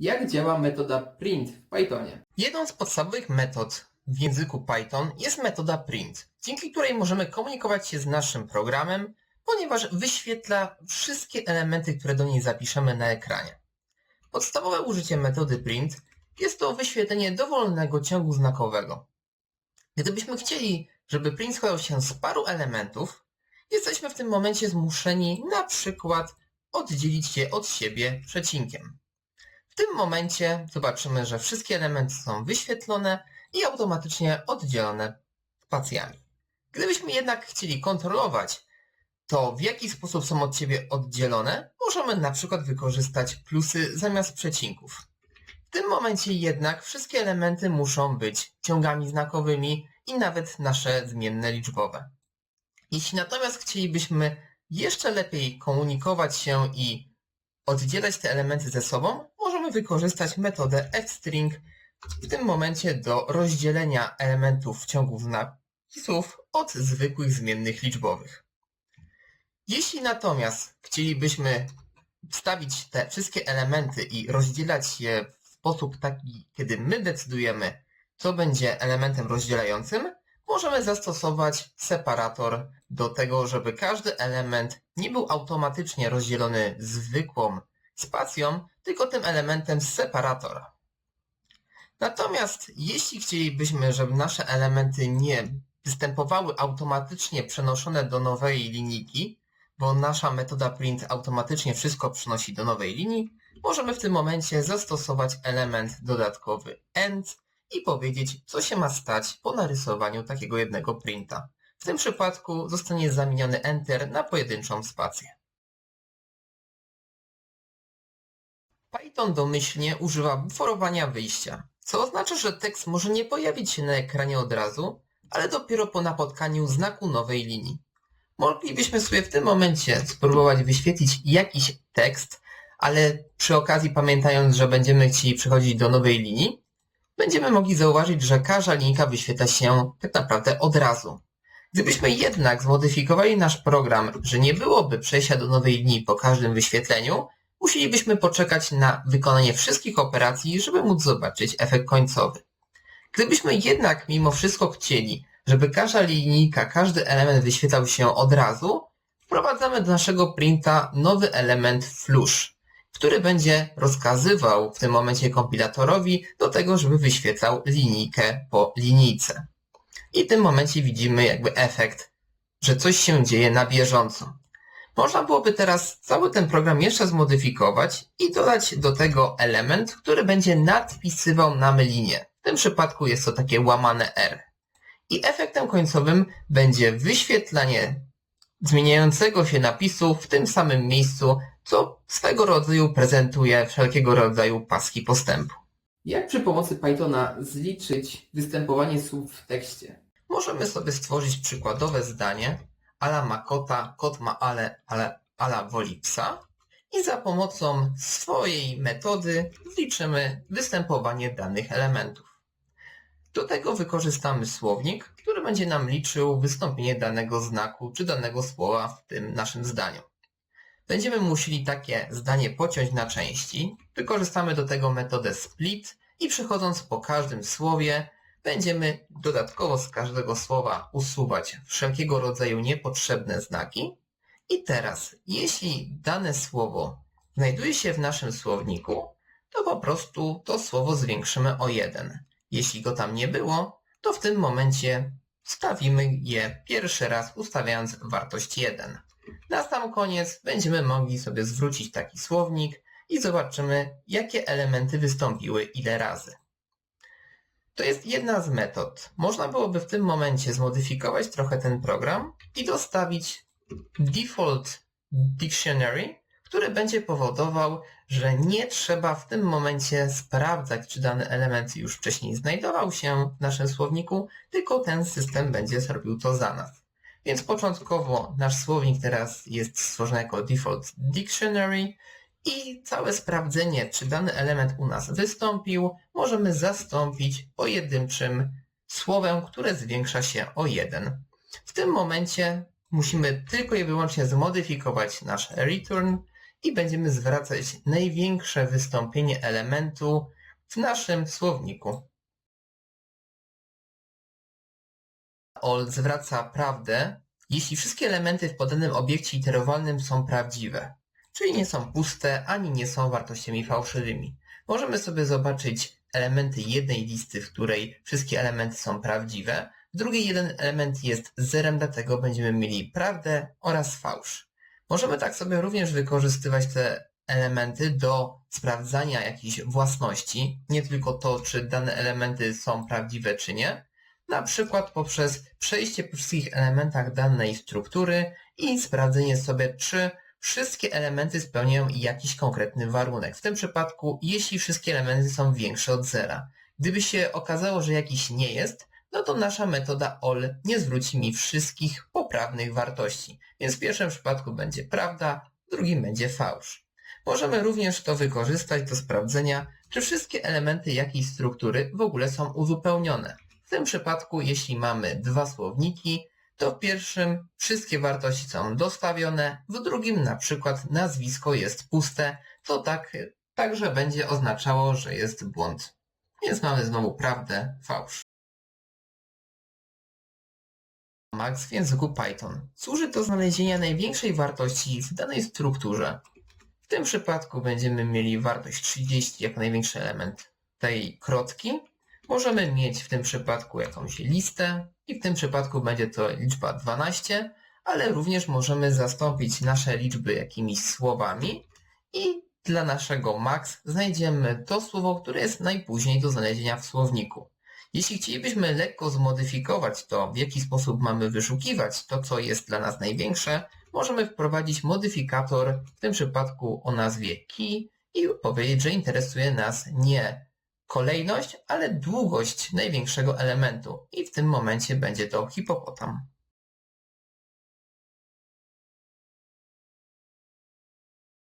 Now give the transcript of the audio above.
Jak działa metoda print w Pythonie? Jedną z podstawowych metod w języku Python jest metoda print, dzięki której możemy komunikować się z naszym programem, ponieważ wyświetla wszystkie elementy, które do niej zapiszemy na ekranie. Podstawowe użycie metody print jest to wyświetlenie dowolnego ciągu znakowego. Gdybyśmy chcieli, żeby print składał się z paru elementów, jesteśmy w tym momencie zmuszeni na przykład oddzielić je od siebie przecinkiem. Tym momencie zobaczymy, że wszystkie elementy są wyświetlone i automatycznie oddzielone spacjami. Gdybyśmy jednak chcieli kontrolować to, w jaki sposób są od siebie oddzielone, możemy na przykład wykorzystać plusy zamiast przecinków. W tym momencie jednak wszystkie elementy muszą być ciągami znakowymi i nawet nasze zmienne liczbowe. Jeśli natomiast chcielibyśmy jeszcze lepiej komunikować się i oddzielać te elementy ze sobą, wykorzystać metodę fstring w tym momencie do rozdzielenia elementów ciągów napisów od zwykłych zmiennych liczbowych. Jeśli natomiast chcielibyśmy wstawić te wszystkie elementy i rozdzielać je w sposób taki, kiedy my decydujemy, co będzie elementem rozdzielającym, możemy zastosować separator do tego, żeby każdy element nie był automatycznie rozdzielony zwykłą spacją, tylko tym elementem separatora. Natomiast jeśli chcielibyśmy, żeby nasze elementy nie występowały automatycznie przenoszone do nowej linijki, bo nasza metoda print automatycznie wszystko przynosi do nowej linii, możemy w tym momencie zastosować element dodatkowy end i powiedzieć, co się ma stać po narysowaniu takiego jednego printa. W tym przypadku zostanie zamieniony enter na pojedynczą spację. Python domyślnie używa buforowania wyjścia, co oznacza, że tekst może nie pojawić się na ekranie od razu, ale dopiero po napotkaniu znaku nowej linii. Moglibyśmy sobie w tym momencie spróbować wyświetlić jakiś tekst, ale przy okazji pamiętając, że będziemy chcieli przechodzić do nowej linii, będziemy mogli zauważyć, że każda linijka wyświetla się tak naprawdę od razu. Gdybyśmy jednak zmodyfikowali nasz program, że nie byłoby przejścia do nowej linii po każdym wyświetleniu, musielibyśmy poczekać na wykonanie wszystkich operacji, żeby móc zobaczyć efekt końcowy. Gdybyśmy jednak mimo wszystko chcieli, żeby każda linijka, każdy element wyświetlał się od razu, wprowadzamy do naszego printa nowy element flush, który będzie rozkazywał w tym momencie kompilatorowi do tego, żeby wyświetlał linijkę po linijce. I w tym momencie widzimy jakby efekt, że coś się dzieje na bieżąco. Można byłoby teraz cały ten program jeszcze zmodyfikować i dodać do tego element, który będzie nadpisywał nam linię. W tym przypadku jest to takie łamane R. I efektem końcowym będzie wyświetlanie zmieniającego się napisu w tym samym miejscu, co swego rodzaju prezentuje wszelkiego rodzaju paski postępu. Jak przy pomocy Pythona zliczyć występowanie słów w tekście? Możemy sobie stworzyć przykładowe zdanie ala ma kota, kot ma ale, ale ala woli psa i za pomocą swojej metody zliczymy występowanie danych elementów. Do tego wykorzystamy słownik, który będzie nam liczył wystąpienie danego znaku czy danego słowa w tym naszym zdaniu. Będziemy musieli takie zdanie pociąć na części. Wykorzystamy do tego metodę split i przechodząc po każdym słowie będziemy dodatkowo z każdego słowa usuwać wszelkiego rodzaju niepotrzebne znaki. I teraz, jeśli dane słowo znajduje się w naszym słowniku, to po prostu to słowo zwiększymy o 1. Jeśli go tam nie było, to w tym momencie wstawimy je pierwszy raz ustawiając wartość 1. Na sam koniec będziemy mogli sobie zwrócić taki słownik i zobaczymy, jakie elementy wystąpiły ile razy. To jest jedna z metod. Można byłoby w tym momencie zmodyfikować trochę ten program i dostawić default dictionary, który będzie powodował, że nie trzeba w tym momencie sprawdzać, czy dany element już wcześniej znajdował się w naszym słowniku, tylko ten system będzie zrobił to za nas. Więc początkowo nasz słownik teraz jest stworzony jako default dictionary i całe sprawdzenie, czy dany element u nas wystąpił, możemy zastąpić pojedynczym słowem, które zwiększa się o 1. W tym momencie musimy tylko i wyłącznie zmodyfikować nasz return i będziemy zwracać największe wystąpienie elementu w naszym słowniku. OL zwraca prawdę, jeśli wszystkie elementy w podanym obiekcie iterowalnym są prawdziwe, czyli nie są puste ani nie są wartościami fałszywymi. Możemy sobie zobaczyć elementy jednej listy, w której wszystkie elementy są prawdziwe, w drugiej jeden element jest zerem, dlatego będziemy mieli prawdę oraz fałsz. Możemy tak sobie również wykorzystywać te elementy do sprawdzania jakichś własności, nie tylko to, czy dane elementy są prawdziwe, czy nie, na przykład poprzez przejście po wszystkich elementach danej struktury i sprawdzenie sobie, czy wszystkie elementy spełniają jakiś konkretny warunek. W tym przypadku, jeśli wszystkie elementy są większe od zera. Gdyby się okazało, że jakiś nie jest, no to nasza metoda OL nie zwróci mi wszystkich poprawnych wartości. Więc w pierwszym przypadku będzie prawda, w drugim będzie fałsz. Możemy również to wykorzystać do sprawdzenia, czy wszystkie elementy jakiejś struktury w ogóle są uzupełnione. W tym przypadku, jeśli mamy dwa słowniki, to w pierwszym wszystkie wartości są dostawione, w drugim na przykład nazwisko jest puste, to tak także będzie oznaczało, że jest błąd. Więc mamy znowu prawdę, fałsz. Max w języku Python służy do znalezienia największej wartości w danej strukturze. W tym przypadku będziemy mieli wartość 30 jako największy element tej krotki. Możemy mieć w tym przypadku jakąś listę i w tym przypadku będzie to liczba 12, ale również możemy zastąpić nasze liczby jakimiś słowami i dla naszego max znajdziemy to słowo, które jest najpóźniej do znalezienia w słowniku. Jeśli chcielibyśmy lekko zmodyfikować to, w jaki sposób mamy wyszukiwać to, co jest dla nas największe, możemy wprowadzić modyfikator, w tym przypadku o nazwie key i powiedzieć, że interesuje nas nie kolejność, ale długość największego elementu i w tym momencie będzie to hipopotam.